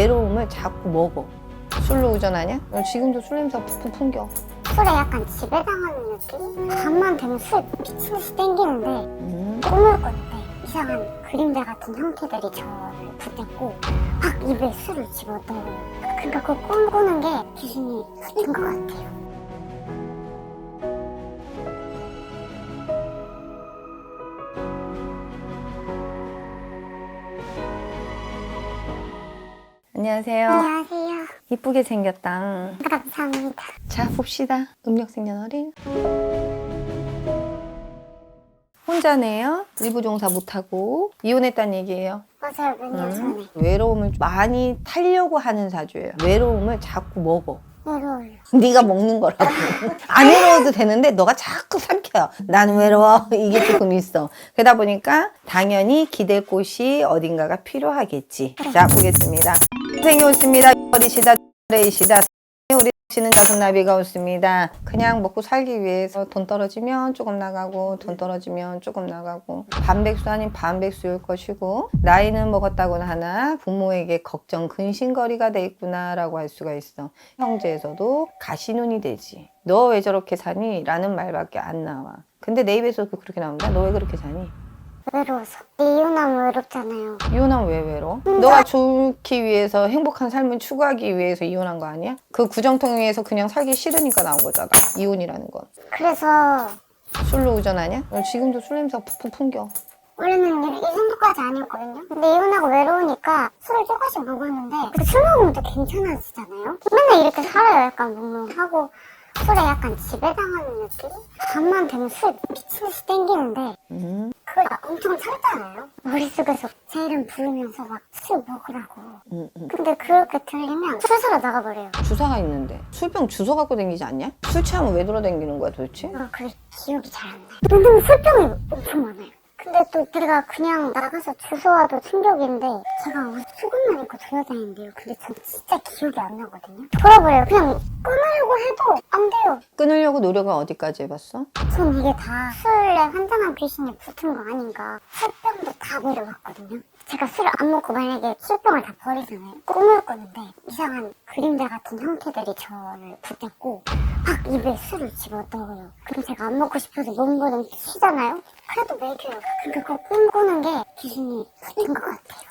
외로움을 자꾸 먹어. 술로 의존하냐? 너 지금도 술 냄새 푹푹 풍겨. 술에 약간 지배당하는 느낌? 밤만 되면 술 미친 듯이 땡기는데 음. 꿈을 꿨는데 이상한 그림자 같은 형태들이 저를 붙잡고 막 입에 술을 집어넣어요. 그러니까 그 꿈 꾸는 게 귀신이 된것 같아요. 안녕하세요. 안녕하세요. 이쁘게 생겼다. 감사합니다. 자, 봅시다. 음력 생년 어린. 혼자네요. 일부 종사 못하고 이혼했다는 얘기예요. 맞아요. 몇년 전에. 음. 외로움을 많이 타려고 하는 사주예요. 외로움을 자꾸 먹어. 외로워요. 네가 먹는 거라고. 안 외로워도 되는데 너가 자꾸 삼켜요. 난 외로워. 이게 조금 있어. 그러다 보니까 당연히 기댈 곳이 어딘가가 필요하겠지. 자, 보겠습니다. 생이 오습니다. 어리시다. 레이시다. 우리 씨는 다섯 나비가 없습니다. 그냥 먹고 살기 위해서 돈 떨어지면 조금 나가고 돈 떨어지면 조금 나가고 반백수 아닌 반백수일 것이고 나이는 먹었다고는 하나 부모에게 걱정 근심거리가 돼 있구나라고 할 수가 있어. 형제에서도 가시눈이 되지. 너 왜 저렇게 사니? 라는 말밖에 안 나와. 근데 내 입에서 그렇게 나온다? 너 왜 그렇게 사니? 외로워서. 이혼하면 외롭잖아요. 이혼하면 왜 외로워? 너가 좋기 위해서 행복한 삶을 추구하기 위해서 이혼한 거 아니야? 그 구정통에서 그냥 살기 싫으니까 나온 거잖아. 이혼이라는 건. 그래서 술로? 너 지금도 술 냄새가 푹푹 풍겨. 원래는 이, 이 정도까지 아니었거든요. 근데 이혼하고 외로우니까 술을 조금씩 먹었는데 술 먹으면 또 괜찮아지잖아요. 맨날 이렇게 살아요. 약간 몽롱하고 술에 약간 지배당하는 느낌? 밤만 되면 술 미친 듯이 땡기는데 음, 그걸 엄청 참잖아요. 머릿속에서 제 이름 부르면서 막 술 먹으라고. 음, 음. 근데 그렇게 들리면 술 사러 나가버려요. 주사가 있는데 술병 주워 갖고 다니지 않냐? 술 취하면 왜 돌아다니는 거야 도대체? 어, 그 기억이 잘 안 나요. 왜냐면 술병이 엄청 많아요. 근데 또 내가 그냥 나가서 주소와도 충격인데 제가 옷 수건만 입고 돌아다니는데요. 근데 전 진짜 기억이 안 나거든요. 돌아버려요. 그냥 끊으려고 해도 안 돼요. 끊으려고 노력은 어디까지 해봤어? 전 이게 다 술에 환장한 귀신이 붙은 거 아닌가. 술병도 다 버려봤거든요. 제가 술을 안 먹고 만약에 술병을 다 버리잖아요. 꿈을 꾸는데 이상한 그림자 같은 형태들이 저를 붙잡고 막 입에 술을 집어넣어요. 그럼 제가 안 먹고 싶어서 거는 쉬잖아요. 그래도 먹여요. 그러니까 그 꿈꾸는 게 귀신이 된것 같아요.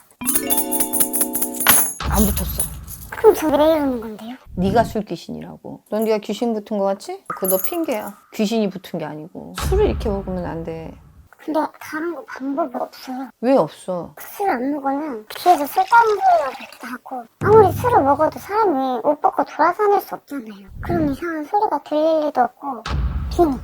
안 붙었어. 그럼 저 왜 이러는 건데요? 네가 술 귀신이라고. 넌 네가 귀신 붙은 거 같지? 그너 핑계야. 귀신이 붙은 게 아니고 술을 이렇게 먹으면 안 돼. 근데 다른 거 방법이 없어요. 왜 없어? 술 안 먹으면 귀에서 술 따는 소리가 하고 아무리 술을 먹어도 사람이 옷 벗고 돌아다닐 수 없잖아요. 그런 이상한 소리가 들릴 리도 없고 빙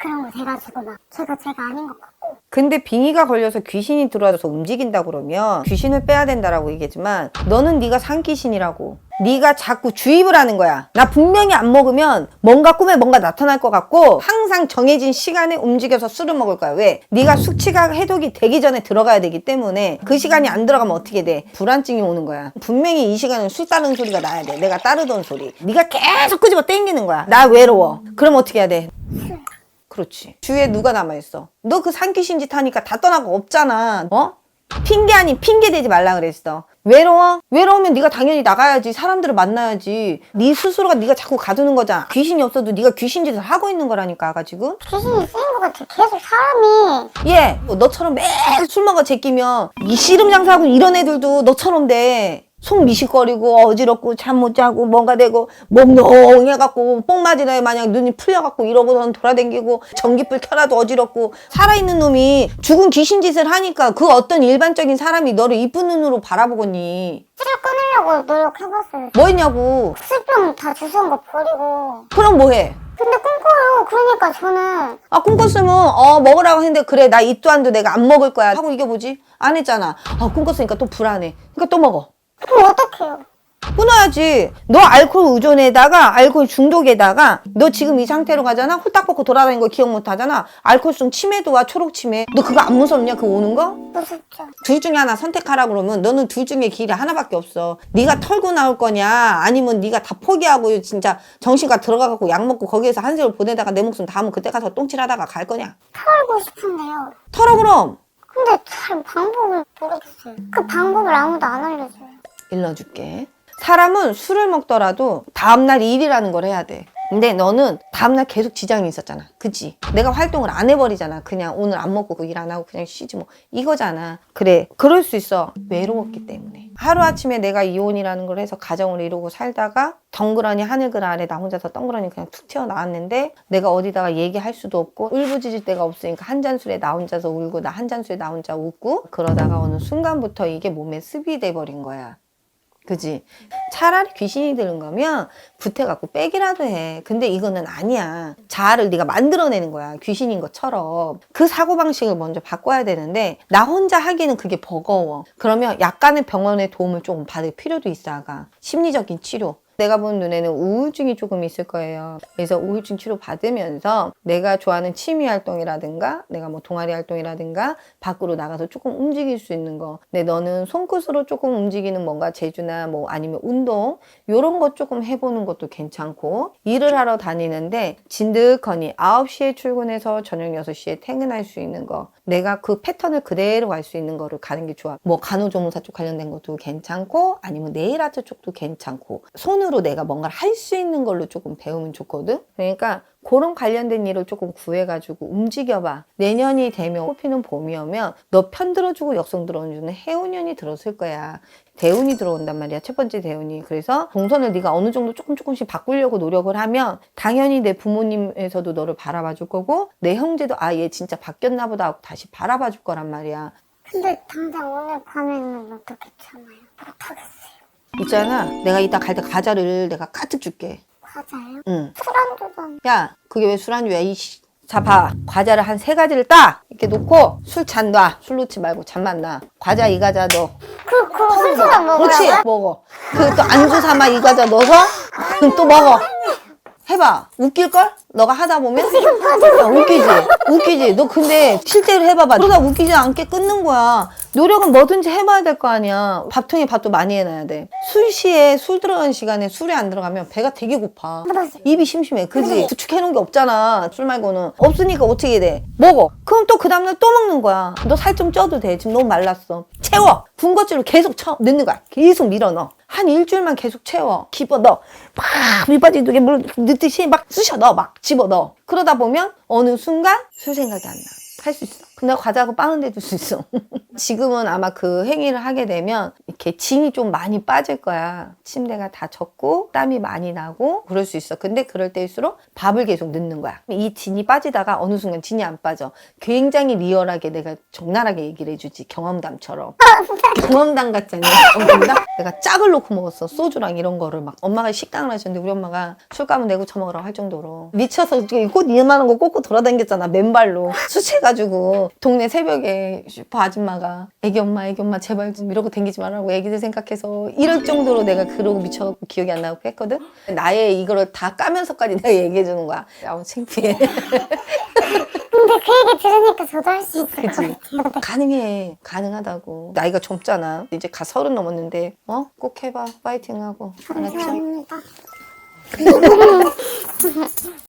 그런 거 돼가지고 막 제가 제가 아닌 것 같고. 근데 빙의가 걸려서 귀신이 들어와서 움직인다 그러면 귀신을 빼야 된다라고 얘기했지만 너는 네가 상귀신이라고. 네가 자꾸 주입을 하는 거야. 나 분명히 안 먹으면 뭔가 꿈에 뭔가 나타날 것 같고 항상 정해진 시간에 움직여서 술을 먹을 거야. 왜? 네가 숙취가 해독이 되기 전에 들어가야 되기 때문에 그 시간이 안 들어가면 어떻게 돼? 불안증이 오는 거야. 분명히 이 시간은 술 따르는 소리가 나야 돼. 내가 따르던 소리. 네가 계속 끄집어 땡기는 거야. 나 외로워. 그럼 어떻게 해야 돼? 그렇지. 주위에 누가 남아있어? 너그 산귀신 짓 하니까 다 떠나고 없잖아. 어? 핑계 아닌 핑계 대지 말라 그랬어. 외로워? 외로우면 네가 당연히 나가야지. 사람들을 만나야지. 네 스스로가 네가 자꾸 가두는 거잖아. 귀신이 없어도 네가 귀신 짓을 하고 있는 거라니까 아가 지금. 귀신이 쓰인 것 같아. 계속 사람이 얘, 뭐 너처럼 매일 술 먹어 제끼면 이 씨름 장사하고 이런 애들도 너처럼 돼. 속 미식거리고 어지럽고 잠 못 자고 뭔가 되고 멍멍해갖고 뽕 맞은 애 마냥 눈이 풀려갖고 이러고선 돌아댕기고 전기불 켜라도 어지럽고 살아있는 놈이 죽은 귀신 짓을 하니까 그 어떤 일반적인 사람이 너를 이쁜 눈으로 바라보겠니. 술을 끊으려고 노력해봤어요. 뭐 했냐고. 술병 다 주워온 거 버리고. 그럼 뭐해? 근데 꿈꿔요. 그러니까 저는. 아 꿈꿨으면 어 먹으라고 했는데 그래 나 이 또한도 내가 안 먹을 거야. 하고 이게 뭐지? 안 했잖아. 아 꿈꿨으니까 또 불안해. 그러니까 또 먹어 그럼 어떡해요? 끊어야지. 너 알코올 의존에다가 알코올 중독에다가 너 지금 이 상태로 가잖아. 홀딱 벗고 돌아다니는 거 기억 못 하잖아. 알코올성 치매도 와 초록 치매. 너 그거 안 무섭냐? 그거 오는 거? 무섭죠. 둘 중에 하나 선택하라 그러면 너는 둘 중에 길이 하나밖에 없어. 네가 털고 나올 거냐? 아니면 네가 다 포기하고 진짜 정신과 들어가 갖고 약 먹고 거기에서 한 세월 보내다가 내 목숨 다하면 그때 가서 똥칠하다가 갈 거냐? 털고 싶은데요. 털어 그럼. 근데 잘 방법을 모르겠어요. 그 방법을 아무도 안 알려줘요. 일러줄게. 사람은 술을 먹더라도 다음날 일이라는 걸 해야 돼. 근데 너는 다음날 계속 지장이 있었잖아. 그치? 내가 활동을 안 해버리잖아. 그냥 오늘 안 먹고 그 일 안 하고 그냥 쉬지 뭐. 이거잖아. 그래. 그럴 수 있어. 외로웠기 때문에. 하루아침에 내가 이혼이라는 걸 해서 가정을 이루고 살다가 덩그러니 하늘글 아래 나 혼자서 덩그러니 그냥 툭 튀어나왔는데 내가 어디다가 얘기할 수도 없고 울부짖을 데가 없으니까 한 잔술에 나 혼자서 울고 나 한 잔술에 나 혼자 웃고 그러다가 어느 순간부터 이게 몸에 습이 돼버린 거야. 그지? 차라리 귀신이 들은 거면 부태갖고 빼기라도 해. 근데 이거는 아니야. 자아를 네가 만들어내는 거야. 귀신인 것처럼. 그 사고방식을 먼저 바꿔야 되는데 나 혼자 하기는 그게 버거워. 그러면 약간의 병원의 도움을 조금 받을 필요도 있어, 아가. 심리적인 치료. 내가 본 눈에는 우울증이 조금 있을 거예요. 그래서 우울증 치료 받으면서 내가 좋아하는 취미 활동이라든가 내가 뭐 동아리 활동이라든가 밖으로 나가서 조금 움직일 수 있는 거. 근데 너는 손끝으로 조금 움직이는 뭔가 제주나 뭐 아니면 운동 요런 것 조금 해보는 것도 괜찮고 일을 하러 다니는데 진득하니 9시에 출근해서 저녁 6시에 퇴근할 수 있는 거. 내가 그 패턴을 그대로 갈 수 있는 거를 가는 게 좋아. 뭐 간호조무사 쪽 관련된 것도 괜찮고 아니면 네일 아트 쪽도 괜찮고 손으로 내가 뭔가를 할 수 있는 걸로 조금 배우면 좋거든. 그러니까 그런 관련된 일을 조금 구해가지고 움직여봐. 내년이 되면 꽃피는 봄이 오면 너 편 들어주고 역성 들어주는 해운년이 들어설 거야. 대운이 들어온단 말이야. 첫 번째 대운이. 그래서 동선을 네가 어느 정도 조금 조금씩 바꾸려고 노력을 하면 당연히 내 부모님에서도 너를 바라봐 줄 거고 내 형제도 아 얘 진짜 바뀌었나 보다 하고 다시 바라봐 줄 거란 말이야. 근데 당장 오늘 밤에는 어떻게 참아요? 못하겠어요. 있잖아. 내가 이따 갈 때 과자를 내가 가득 줄게. 과자요? 응. 술안주도 야, 그게 왜 술안주야, 이씨. 자, 봐. 과자를 한 세 가지를 따! 이렇게 놓고, 술 잔 놔. 술 놓지 말고 잔만 놔. 과자 이 과자 넣어. 그, 그, 스스로 먹으라고요? 그렇지, 먹어. 그 또 안주 삼아 이 과자 넣어서, 또 먹어. 해봐. 웃길걸? 너가 하다 보면? 야, 웃기지? 웃기지? 너 근데 실제로 해봐봐. 그러다 웃기지 않게 끊는 거야. 노력은 뭐든지 해봐야 될 거 아니야. 밥통에 밥도 많이 해놔야 돼. 술 시에 술 들어가는 시간에 술이 안 들어가면 배가 되게 고파. 입이 심심해. 그지? 구축해놓은 게 없잖아. 술 말고는. 없으니까 어떻게 돼? 먹어. 그럼 또 그 다음날 또 먹는 거야. 너 살 좀 쪄도 돼. 지금 너무 말랐어. 채워. 군것질로 계속 쳐. 넣는 거야. 계속 밀어 넣어. 한 일주일만 계속 채워. 집어 넣어. 막 밑바지 두개 물 넣듯이 막 쑤셔 넣어. 막 집어 넣어. 그러다 보면 어느 순간 술 생각이 안 나. 할 수 있어. 근데 과자하고 빵은 내줄 수 있어. 지금은 아마 그 행위를 하게 되면 이렇게 진이 좀 많이 빠질 거야. 침대가 다 젖고 땀이 많이 나고 그럴 수 있어. 근데 그럴 때일수록 밥을 계속 넣는 거야. 이 진이 빠지다가 어느 순간 진이 안 빠져. 굉장히 리얼하게 내가 적나라하게 얘기를 해주지. 경험담처럼. 경험담 같잖니. 경험담? 내가 짝을 놓고 먹었어. 소주랑 이런 거를 막 엄마가 식당을 하셨는데 우리 엄마가 술값은 내고 처먹으라고 할 정도로 미쳐서 꽃 이만한 거 꽂고 돌아다녔잖아. 맨발로. 술 취해가지고 동네 새벽에 슈퍼 아줌마가 애기 엄마 애기 엄마 제발 좀 이러고 댕기지 말라고 애기들 생각해서 이럴 정도로 내가 그러고 미쳐갖고 기억이 안 나고 했거든. 나의 이거를 다 까면서까지 내가 얘기해 주는 거야. 아우 창피해. 근데 그 얘기 들으니까 저도 할 수 있을 것 그치? 같아요. 가능해. 가능하다고. 나이가 젊잖아. 이제 가 서른 넘었는데, 어? 꼭 해봐. 파이팅하고. 감사합니다.